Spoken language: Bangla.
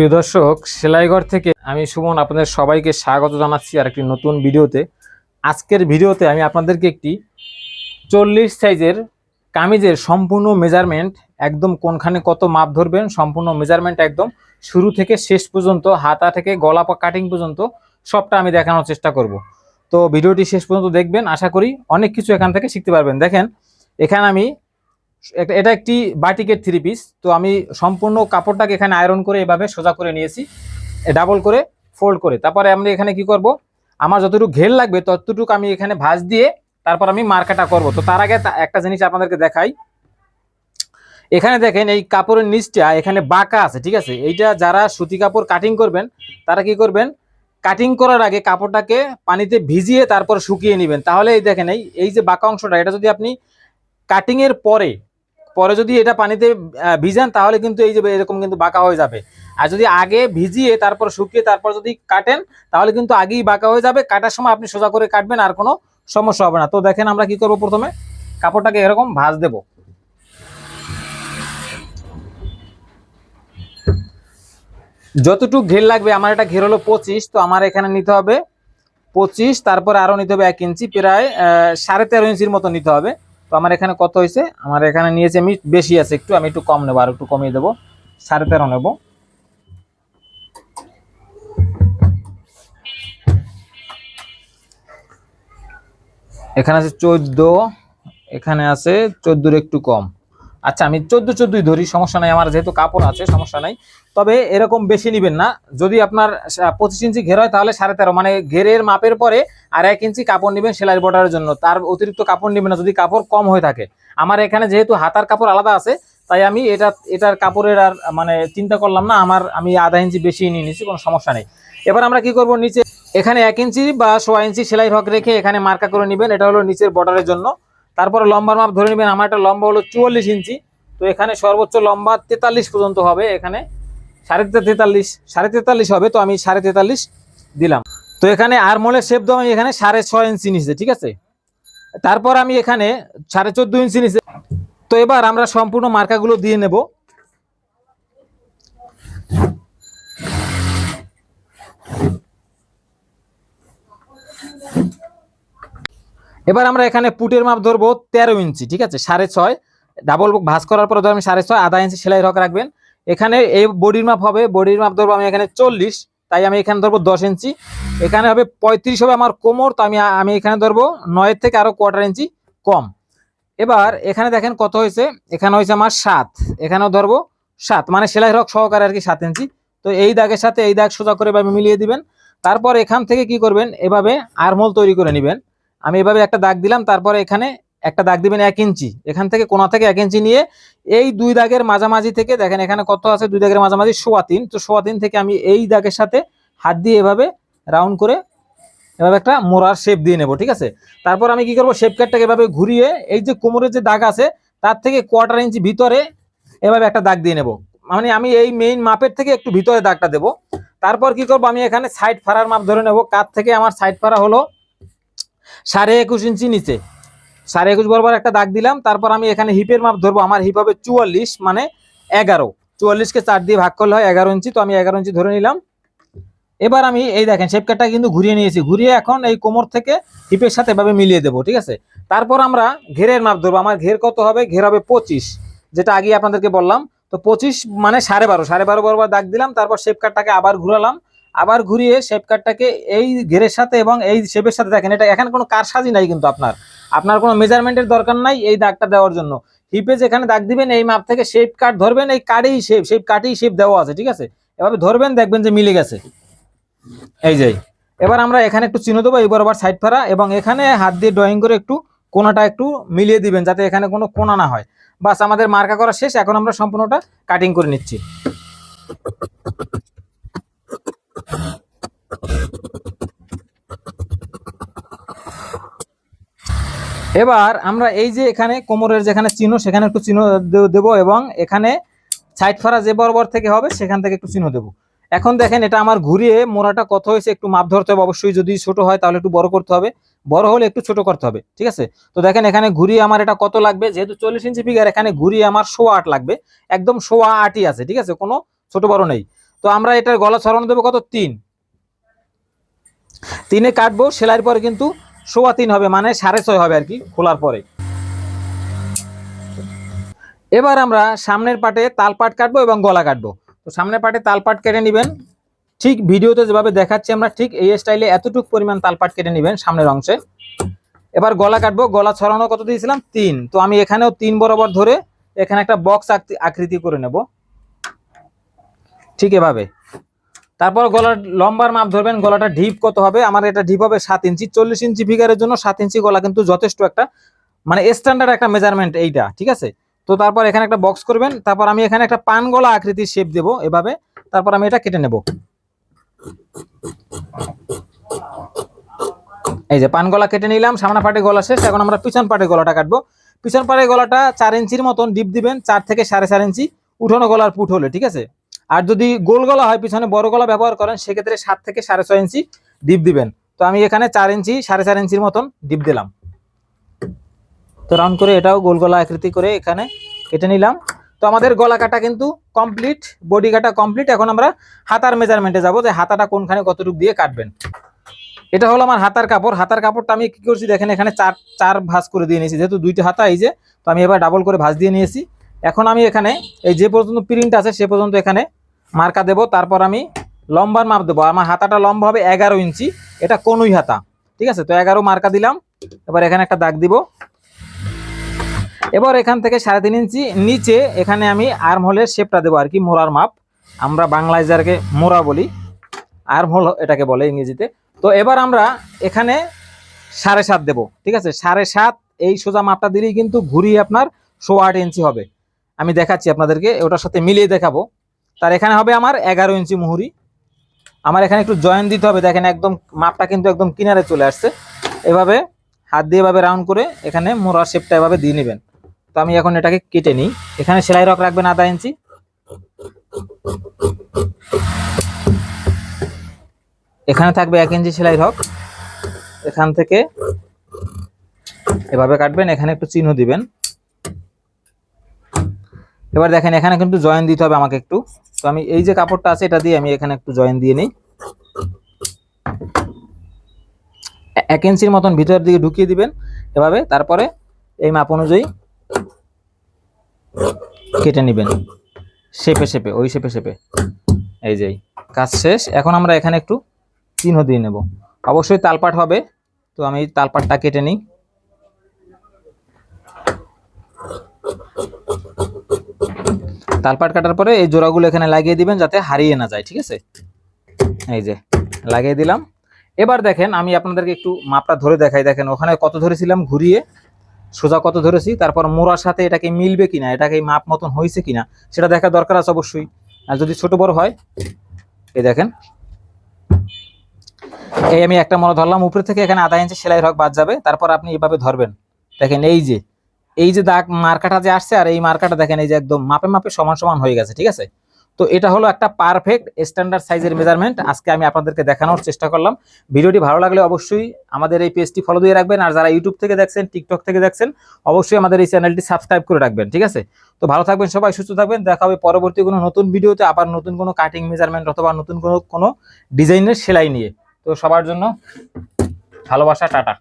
প্রিয় দর্শক, সেলাইঘর থেকে আমি সুমন আপনাদের সবাইকে স্বাগত জানাচ্ছি আর একটি নতুন ভিডিওতে। আজকের ভিডিওতে আমি আপনাদেরকে একটি চল্লিশ সাইজের কামিজের সম্পূর্ণ মেজারমেন্ট একদম কোনখানে কত মাপ ধরবেন, সম্পূর্ণ মেজারমেন্ট একদম শুরু থেকে শেষ পর্যন্ত, হাতা থেকে গলা কাটিং পর্যন্ত সবটা আমি দেখানোর চেষ্টা করব। তো ভিডিওটি শেষ পর্যন্ত দেখবেন, আশা করি অনেক কিছু এখান থেকে শিখতে পারবেন। দেখেন, এখানে আমি এটা একটি বাটিকের থ্রি পিস তো আমি সম্পূর্ণ কাপড়টাকে এখানে আয়রন করে এভাবে সোজা করে নিয়েছি। ডাবল করে ফোল্ড করে। তারপরে আমি এখানে কি করব? আমার যতটুকু ঘের লাগবে ততটুকু আমি এখানে ভাঁজ দিয়ে তারপর আমি মার্কাটা করব। তো তার আগে একটা জিনিস আপনাদেরকে দেখাই। এখানে দেখেন এই কাপড়ের নিচটা এখানে বাঁকা আছে, ঠিক আছে? এইটা যারা সুতি কাপড় কাটিং করবেন, তারা কি করবেন? কাটিং করার আগে কাপড়টাকে পানিতে ভিজিয়ে তারপর শুকিয়ে নেবেন। তাহলে এই দেখেন এই এই যে বাঁকা অংশটা, এটা যদি আপনি কাটিং এর পরে পরে যদি এটা পানিতে ভিজান, তাহলে কিন্তু এই যে এরকম কিন্তু বাঁকা হয়ে যাবে। আর যদি আগে ভিজিয়ে, তারপর শুকিয়ে, তারপর যদি কাটেন, তাহলে কিন্তু আগেই বাঁকা হয়ে যাবে। কাটার সময় আপনি সোজা করে কাটবেন, আর কোনো সমস্যা হবে না। তো দেখেন আমরা কি করব প্রথমে? কাপড়টাকে এরকম ভাজ দেব। যতটুকু ঘের লাগবে, আমার এটা ঘের হলো পঁচিশ, তো আমার এখানে নিতে হবে পঁচিশ, তারপরে আরও নিতে হবে এক ইঞ্চি, প্রায় সাড়ে তেরো ইঞ্চির মতো নিতে হবে। তো আমার এখানে কত হয়েছে? আমার এখানে নিয়েছে আমি বেশি আছে একটু, আমি একটু কম নেব আর একটু কমিয়ে দেবো। সাড়ে তেরো নেব। এখানে আছে চোদ্দ, এখানে আছে চোদ্দোর একটু কম। আচ্ছা আমি চোদ্দ চোদ্দই ধরি, সমস্যা নাই, আমার যেহেতু কাপড় আছে, সমস্যা নাই। তবে এরকম বেশি নিবেন না। যদি আপনার পঁচিশ ইঞ্চি ঘের হয়, তাহলে সাড়ে তেরো। মানে ঘেরের মাপের পরে আর এক ইঞ্চি কাপড় নেবেন সেলাই বর্ডারের জন্য। তার অতিরিক্ত কাপড় নেবেন না, যদি কাপড় কম হয়ে থাকে। আমার এখানে যেহেতু হাতার কাপড় আলাদা আছে, তাই আমি এটা, এটার কাপড়ের আর মানে চিন্তা করলাম না, আমার, আমি আধা ইঞ্চি বেশি নিয়ে নিচ্ছি কোনো সমস্যা নেই। এবার আমরা কি করব, নিচে, এখানে এক ইঞ্চি বা সোয়া ইঞ্চি সেলাই হক রেখে এখানে মার্কা করে নেবেন, এটা হলো নিচের বর্ডারের জন্য। তারপরে লম্বার মাপ ধরে নেবেন, আমার একটা লম্বা হলো চুয়াল্লিশ ইঞ্চি। তো এখানে সর্বোচ্চ লম্বা তেতাল্লিশ পর্যন্ত হবে, এখানে সাড়ে তেতাল্লিশ সাড়ে তেতাল্লিশ হবে, তো আমি সাড়ে তেতাল্লিশ দিলাম। তো এখানে আর মোলের শেপ দাম আমি এখানে সাড়ে ছয় ইঞ্চি নিচে, ঠিক আছে? তারপর আমি এখানে সাড়ে চোদ্দ ইঞ্চি নিচে তো এবার আমরা সম্পূর্ণ মার্কাগুলো দিয়ে নেব। এবার আমরা এখানে পুটের মাপ ধরবো তেরো ইঞ্চি, ঠিক আছে? সাড়ে ছয়। ডাবল ভাঁজ করার পরে ধর আমি সাড়ে ছয়, আধা ইঞ্চি সেলাই রক রাখবেন। এখানে এই বডির মাপ হবে, বডির মাপ ধরবো আমি এখানে চল্লিশ, তাই আমি এখানে ধরবো দশ ইঞ্চি। এখানে হবে পঁয়ত্রিশ হবে আমার কোমর, তো আমি আমি এখানে ধরবো নয়ের থেকে আরও কোয়ার্টার ইঞ্চি কম। এবার এখানে দেখেন কত হয়েছে, এখানে হয়েছে আমার সাত, এখানেও ধরবো সাত মানে সেলাই রক সহকারে আর কি সাত ইঞ্চি। তো এই দাগের সাথে এই দাগ সোজা করে এভাবে মিলিয়ে দিবেন। তারপর এখান থেকে কি করবেন, এভাবে আরমোল তৈরি করে নেবেন। আমি এভাবে একটা দাগ দিলাম, তারপরে এখানে একটা দাগ দিবেন এক ইঞ্চি। এখান থেকে কোনা থেকে এক ইঞ্চি নিয়ে এই দুই দাগের মাঝামাঝি থেকে দেখেন এখানে কত আছে? দুই দাগের মাঝামাঝি সোয়া তিন। তো সোয়া তিন থেকে আমি এই দাগের সাথে হাত দিয়ে এভাবে রাউন্ড করে এভাবে একটা মোড়ার শেপ দিয়ে নেব, ঠিক আছে? তারপর আমি কি করব? শেপ কাটটাকে এভাবে ঘুরিয়ে এই যে কোমরের যে দাগ আছে, তার থেকে কোয়ার্টার ইঞ্চি ভিতরে এভাবে একটা দাগ দিয়ে নেব। মানে আমি এই মেইন মাপের থেকে একটু ভিতরে দাগটা দেব। তারপর কি করব? আমি এখানে সাইড ফাড়ার মাপ ধরে নেব। কাত থেকে আমার সাইড ফাড়া হলো সাড়ে একুশ ইঞ্চি নিচে। সাড়ে একুশ বরাবর একটা দাগ দিলাম, তারপর আমি এখানে হিপের মাপ ধরবো। আমার হিপ হবে চুয়াল্লিশ মানে এগারো। চুয়াল্লিশকে চার দিয়ে ভাগ করলে হয় এগারো ইঞ্চি, তো আমি এগারো ইঞ্চি ধরে নিলাম। এবার আমি, এই দেখেন শেপ কাটটা কিন্তু ঘুরিয়ে নিয়েছি। ঘুরিয়ে এখন এই কোমর থেকে হিপের সাথে এভাবে মিলিয়ে দেবো, ঠিক আছে? তারপর আমরা ঘেরের মাপ ধরবো। আমার ঘের কত হবে? ঘের হবে পঁচিশ, যেটা আগে আপনাদেরকে বললাম। তো পঁচিশ মানে সাড়ে বারো সাড়ে বারো বরাবর দাগ দিলাম, তারপর শেপ কাটটাকে আবার ঘুরালাম। আবার ঘুরিয়ে শেপ কাটটাকে এই ঘেরের সাথে এবং এই শেপের সাথে দেখেন, এটা এখানে কোনো কারসাজি নাই কিন্তু আপনার। আপনার কোনো মেজারমেন্টের দরকার নাই এই দাগটা দেওয়ার জন্য। হিপে যেখানে দাগ দিবেন, এই মাপ থেকে শেপ কাট ধরবেন, এই কাটেই শেপ শেপ কাটেই শেপ দেওয়া আছে, ঠিক আছে? এভাবে ধরবেন, দেখবেন যে মিলে গেছে। এই যে, এবার আমরা এখানে একটু চিহ্ন দেবো এই বরাবর সাইড ফাড়া, এবং এখানে হাত দিয়ে ড্রয়িং করে একটু কোনাটা একটু মিলিয়ে দিবেন, যাতে এখানে কোনো কোনা না হয়। বাস, আমাদের মার্কা করা শেষ, এখন আমরা সম্পূর্ণটা কাটিং করে নিচ্ছি। এবার আমরা এই যে এখানে কোমরের যেখানে চিহ্ন, সেখানে একটু চিহ্ন দেবো এবং এখানে সাইড ফাড়া যে বরাবর থেকে হবে, সেখান থেকে একটু চিহ্ন দেবো। এখন দেখেন এটা আমার ঘুরিয়ে মোড়াটা কত হয়েছে, একটু মাপ ধরতে হবে। অবশ্যই যদি ছোট হয়, তাহলে একটু বড় করতে হবে। বড় হলে একটু ছোট করতে হবে, ঠিক আছে? তো দেখেন এখানে ঘুরিয়ে আমার এটা কত লাগবে? যেহেতু চল্লিশ ইঞ্চি ফিগার এখানে ঘুরিয়ে আমার সোয়া আট লাগবে। একদম সোয়া আটই আছে, ঠিক আছে? কোনো ছোট বড় নেই। তো আমরা এটার গলা ছড়ানো দেবো কত? তিন। তিনে কাটবো, সেলাইয়ের পরে কিন্তু সোয়া তিন হবে মানে সাড়ে ছয় হবে আর কি, খোলার পরে। এবার আমরা সামনের পাটে তালপাট কাটবো এবং গলা কাটবো। তো সামনের পাটে তালপাট কেটে নেবেন। ঠিক ভিডিওতে যেভাবে দেখাচ্ছি আমরা, ঠিক এই স্টাইলে এতটুকু পরিমাণ তালপাট কেটে নেবেন সামনের অংশে। এবার গলা কাটবো, গলা ছড়ানো কত দিয়েছিলাম? তিন। তো আমি এখানেও তিন বরাবর ধরে এখানে একটা বক্স আকৃতি করে নেব। ঠিক এভাবে। তারপর গলার লম্বার মাপ ধরবেন, গলাটা ঢিপ কত হবে? আমার এটা ঢিপ হবে সাত ইঞ্চি। চল্লিশ ইঞ্চি ফিগারের জন্য সাত ইঞ্চি গলা কিন্তু যথেষ্ট একটা মানে স্ট্যান্ডার্ড একটা মেজারমেন্ট এইটা, ঠিক আছে? তো তারপর এখানে একটা বক্স করবেন, তারপর আমি এখানে একটা পান গলা আকৃতির শেপ দেব এভাবে, তারপর আমি এটা কেটে নেব। এই যে পান গলা কেটে নিলাম, সামনা পাটে গলা শেষ, এখন আমরা পিছন পাটে গলাটা কাটবো। পিছন পাটে গলাটা চার ইঞ্চির মতন ডিপ দিবেন, চার থেকে সাড়ে চার ইঞ্চি, উঠোনো গলার পুট হলে, ঠিক আছে? আর যদি গোল গলা হয়, পিছনে বড় গলা ব্যবহার করেন, সেক্ষেত্রে সাত থেকে সাড়ে ছয় ইঞ্চি ডিপ দিবেন। তো আমি এখানে চার ইঞ্চি, সাড়ে চার ইঞ্চির মতন ডিপ দিলাম। তো রাউন্ড করে এটাও গোল গলা আকৃতি করে এখানে কেটে নিলাম। তো আমাদের গলা কাটা কিন্তু কমপ্লিট বডি কাটা কমপ্লিট এখন আমরা হাতার মেজারমেন্টে যাব যে হাতাটা কোনখানে কতটুকু দিয়ে কাটবেন। এটা হলো আমার হাতার কাপড়। হাতার কাপড়টা আমি কি করছি, দেখেন এখানে চার চার ভাঁজ করে দিয়ে নিয়েছি। যেহেতু দুইটা হাতা, এই যে, তো আমি এবার ডাবল করে ভাঁজ দিয়ে নিয়েছি। এখন আমি এখানে এই যে পর্যন্ত প্রিন্ট আছে, সে পর্যন্ত এখানে মার্কা দেব, তারপর আমি লম্বার মাপ দেবো। আমার হাতাটা লম্বা হবে এগারো ইঞ্চি, এটা কোনুই হাতা। ঠিক আছে? তো এগারো মার্কা দিলাম। এবার এখানে একটা দাগ দিব। এবার এখান থেকে সাড়ে তিন ইঞ্চি নিচে এখানে আমি আর্ম হোলের শেপটা দেবো আর কি, মোড়ার মাপ। আমরা বাংলায় যাকে মোড়া বলি। আর্ম হোল এটাকে বলে ইংরেজিতে। তো এবার আমরা এখানে সাড়ে সাত দেবো। ঠিক আছে? সাড়ে সাত, এই সোজা মাপটা দিলেই কিন্তু ঘুরিয়ে আপনার শো আট ইঞ্চি হবে। আমি দেখাচ্ছি আপনাদেরকে, ওটার সাথে মিলিয়ে দেখাবো। তার এখানে হবে আমার এগারো ইঞ্চি মুহুরি। আমার এখানে একটু জয়েন দিতে হবে। দেখেন একদম মাপটা কিন্তু একদম কিনারে চলে আসছে। এভাবে হাত দিয়ে এভাবে রাউন্ড করে এখানে মোড়ার শেপটা এভাবে দিয়ে নেবেন। তো আমি এখন এটাকে কেটে নিই। এখানে সেলাই রক রাখবেন আধা ইঞ্চি। এখানে থাকবে এক ইঞ্চি সেলাই রক। এখান থেকে এভাবে কাটবেন। এখানে একটু চিহ্ন দিবেন। এবার দেখেন, এখানে কিন্তু জয়েন দিতে হবে আমাকে একটু। তো আমি এই যে কাপড়টা আছে, এটা দিয়ে আমি এখানে একটু জয়েন দিয়ে নিই। এক ইঞ্চির মতন ভিতরের দিকে ঢুকিয়ে দিবেন এভাবে, তারপরে এই মাপ অনুযায়ী কেটে নেবেন। শেপে শেপে, ওই শেপে শেপে। এই যে। কাজ শেষ। এখন আমরা এখানে একটু চিহ্ন দিয়ে নেব। অবশ্যই তালপাট হবে। তো আমি তালপাটটা কেটে নিই। তালপাট কাটার পরে এই জোড়াগুলো এখানে লাগিয়ে দিবেন যাতে হারিয়ে না যায়, ঠিক আছে? এই যে, লাগিয়ে দিলাম। এবার দেখেন, আমি আপনাদেরকে একটু মাপটা ধরে দেখাই। দেখেন, ওখানে কত ধরেছিলাম? ঘুরিয়ে। সোজা কত ধরেছি? তারপর মোড়ার সাথে এটাকে মিলবে কিনা? এটাকে মাপ মতন হয়েছে কিনা? সেটা দেখা দরকার আছে অবশ্যই। আর যদি ছোট বড় হয়, এই দেখেন। এই আমি একটা মনে ধরলাম, উপরে থেকে এখানে আধা ইঞ্চি সেলাই রক বাদ যাবে। তারপর আপনি এভাবে ধরবেন। দেখেন, এই যে এই যে দাগ মার্কাটা যে আসছে আর এই মার্কাটা দেখেন, এই যে একদম মাপে মাপে সমান সমান হয়ে গেছে, ঠিক আছে? তো এটা হলো একটা পারফেক্ট স্ট্যান্ডার্ড সাইজের মেজারমেন্ট আজকে আমি আপনাদেরকে দেখানোর চেষ্টা করলাম। ভিডিওটি ভালো লাগলে অবশ্যই আমাদের এই পেজটি ফলো দিয়ে রাখবেন। আর যারা ইউটিউব থেকে দেখছেন টিকটক থেকে দেখছেন, অবশ্যই আমাদের এই চ্যানেলটি সাবস্ক্রাইব করে রাখবেন, ঠিক আছে? তো ভালো থাকবেন সবাই, সুস্থ থাকবেন। দেখা হবে পরবর্তী কোনো নতুন ভিডিওতে, আবার নতুন কোনো কাটিং মেজারমেন্ট অথবা নতুন কোনো কোনো ডিজাইনের সেলাই নিয়ে। তো সবার জন্য ভালোবাসা, টাটা।